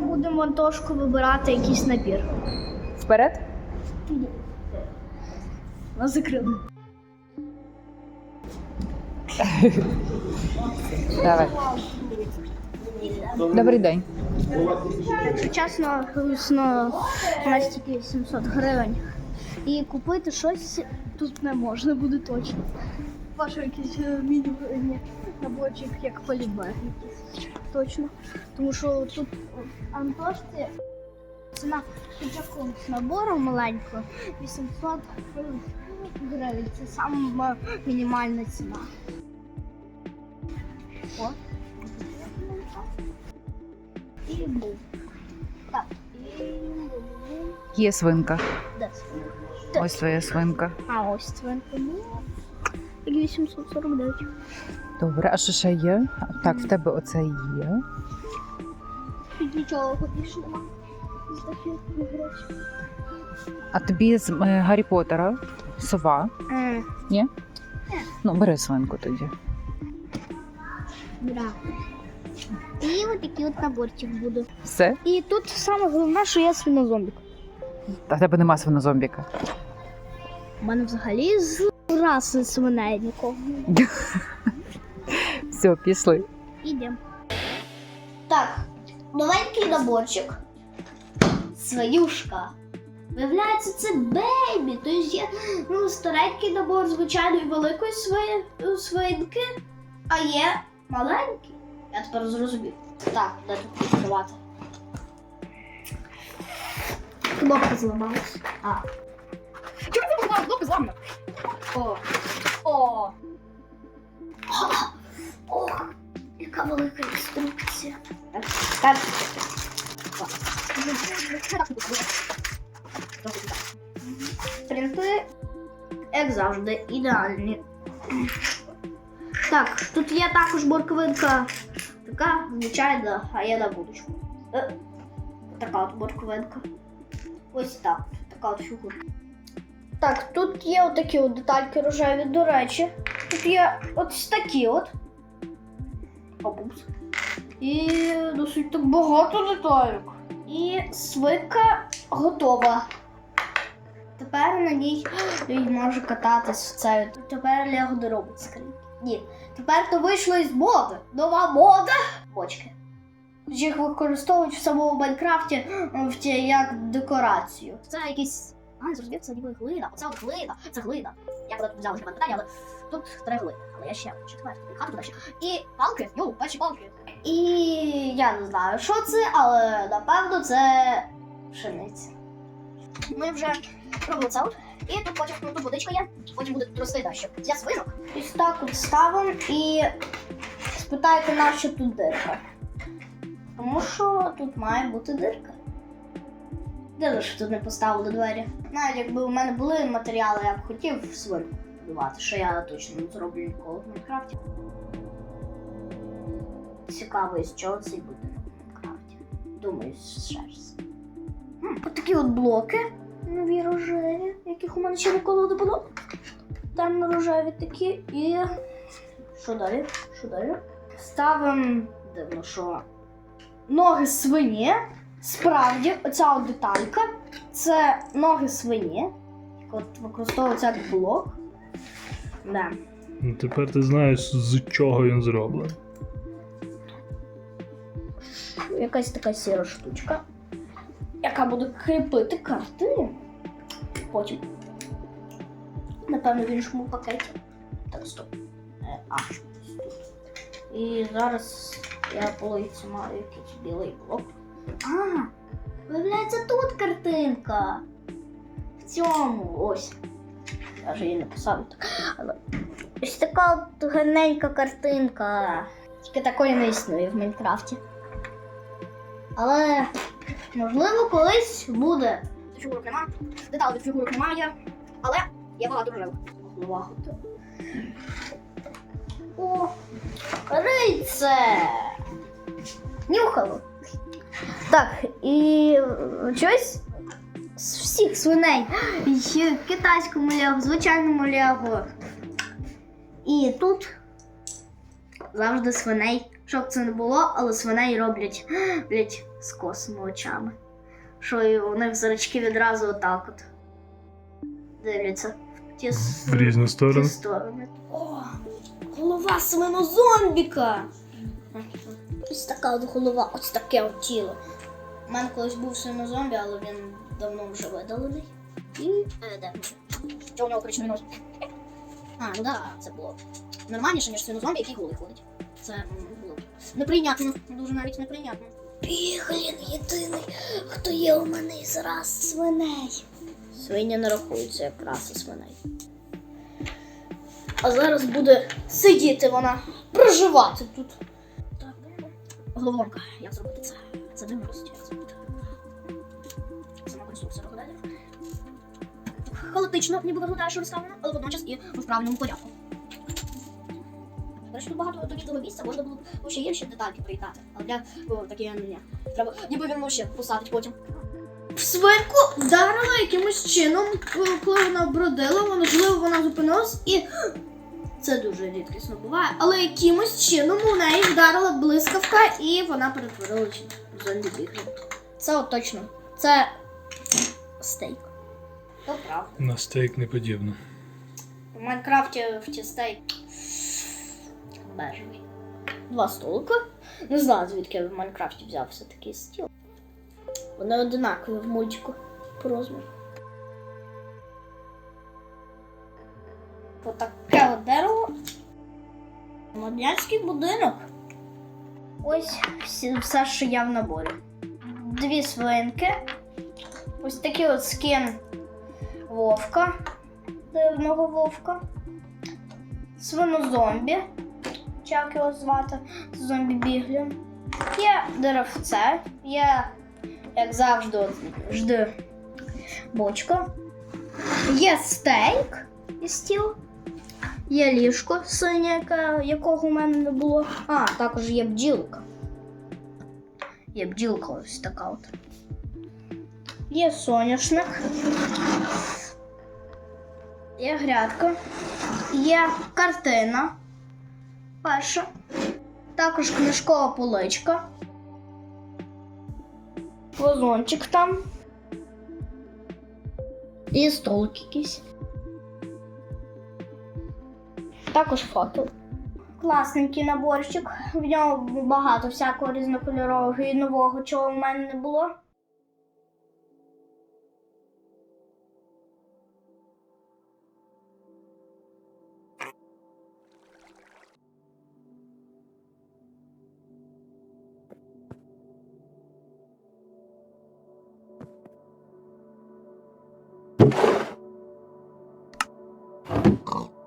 будемо Антошку вибирати якийсь набір. Вперед? Нас закрили. Давай. Добрий день. Чесно, на у нас тільки 700 гривень. І купити щось тут не можна буде точно. Ваш якийсь е, міні наборчик, як якийсь. Точно. Тому що тут Антошці ціна такого набору маленького 800 гривень. Це сама мінімальна ціна. О. І був. Так, і Є свинка. де це? Ось твоя свинка. А ось це ну, 849. Добре, а що ще є? Так, в тебе оце є. Тут нічого більше. А тобі з е, Гаррі Поттера сова. Е, Ні? Ну, бери свинку тоді. да. І ось такий от наборчик буде. Все? І тут саме головне, що я свинозомбік. Та в тебе нема свинозомбіка. У мене взагалі з раси свиней нікого. Все, пішли. Ідемо. Так, новенький наборчик. Сваюшка. Виявляється, це бейбі. Тобто є ну, старенький набор звичайної великої свої, свинки, а є маленький. Я тепер зрозумів. Так, де тут відкривати? Кнопка зламалась. А. Чому ти зламала? Кнопка зламана. О. О. Ох, яка велика інструкція. Принти, як завжди, ідеальні. Так, тут є також борковинка. Така звичайна, а є на будочку. Е, така от борковинка. Ось так. Така от фігурка. Так, тут є отакі от детальки рожеві, до речі. Тут є ось такі от. Опус. І досить так багато деталек. І свинка готова. Тепер на ній він може кататись в це. Тепер Лего не робить скриньки. Ні. Тепер то вийшло із моди. Нова мода. Бочки. Їх використовують в самому Майнкрафті як декорацію. Це якісь. А, зрозумів, це ніби глина. Оце от глина. Це глина. Я коли тут взяла ще питання, але тут три глини. Але я ще четверту. Хату туди ще. І палки. Йоу, перші палки. І я не знаю, що це, але напевно це пшениця. Ми вже робили це от. І тут потім ну, тут водичка є, потім буде рости далі. Я свинок. Ось так от ставимо і спитаєте, на що тут дирка. Тому що тут має бути дирка. Дивно, що тут не поставили двері. Навіть якби у мене були матеріали, я б хотів свинку будувати, що я точно не зроблю ніколи в Майнкрафті. Цікаво, із чого цей будинок в Майнкрафті. Думаю, з шерсті. Хм, От такі от блоки нові рожеві, яких у мене ще ніколи не було. Там рожеві такі і. Що далі? Що далі? Ставимо дивно, що ноги свині. Справді, оця от деталька це ноги свині. От використовується як блок. Да. Ну, Тепер ти знаєш, з чого він зроблений. якась така сіра штучка, яка буде кріпити карти. Потім. Напевно, в іншому пакеті. Так, стоп. Е, А. І зараз я полиці маю якийсь білий блок. А, виявляється, тут картинка. В цьому ось. Я вже її написав. так. Але ось така от гарненька картинка. Тільки такої не існує в Майнкрафті. Але можливо колись буде. Фігурок нема, деталей фігурок немає, але є багато рожевих. О, рице! Нюхало. Так, і щось з всіх свиней. І китайському в звичайному лего. І тут завжди свиней. Щоб це не було, але свиней роблять, блять, з косими очами. Що і у них зрачки відразу отак от. Дивляться. В ті, В різні сторони. сторони. О, голова свинозомбіка! Ось така от голова, ось таке от тіло. У мене колись був свинозомбі, але він давно вже видалений. І е, де? Що у нього коричневий нос? А, ну да, це було нормальніше, ніж свинозомбі, який голий ходить. Це було неприйнятно, дуже навіть неприйнятно. Біглін єдиний, хто є у мене із раз свиней. Свині не рахуються як раси свиней. А зараз буде сидіти вона, проживати тут. Так, головоломка, як зробити це? Це дивно як зробити. Сама конструкція виглядає. Хаотично, ніби виглядає, що розставлено, але водночас і в правильному порядку. До речі, тут багато довідного місця, можна було б ще інші детальки приїдати. Але для таке ні. Треба, ніби він ще посадить потім. Свинку вдарила якимось чином, коли вона бродила, можливо, вона зупинилась і. Це дуже рідкісно буває, але якимось чином у неї вдарила блискавка і вона перетворилася в зомбі біглі. Це от точно. Це стейк. То правда. На стейк не подібно. В Майнкрафті в ті стейк бежевий. Два столика. Не знаю, звідки я в Майнкрафті взявся такий стіл. Вони одинакові в мультику по розміру. Отаке от дерево. Моднянський будинок. Ось все, що я в наборі. Дві свинки. Ось такий от скін вовка. Дивного вовка. Свинозомбі. Як його звати? Зомбі біглі. Є деревце, є, як завжди, от, жди бочка. Є стейк і стіл. Є ліжко синє, якого у мене не було. А, також є бджілка. Є бджілка ось така от. Є соняшник. Є грядка. Є картина. Перша. Також книжкова поличка. Вазончик там. І столик якийсь. Також факел. Класненький наборчик. В ньому багато всякого різнокольорового і нового, чого в мене не було. Oh.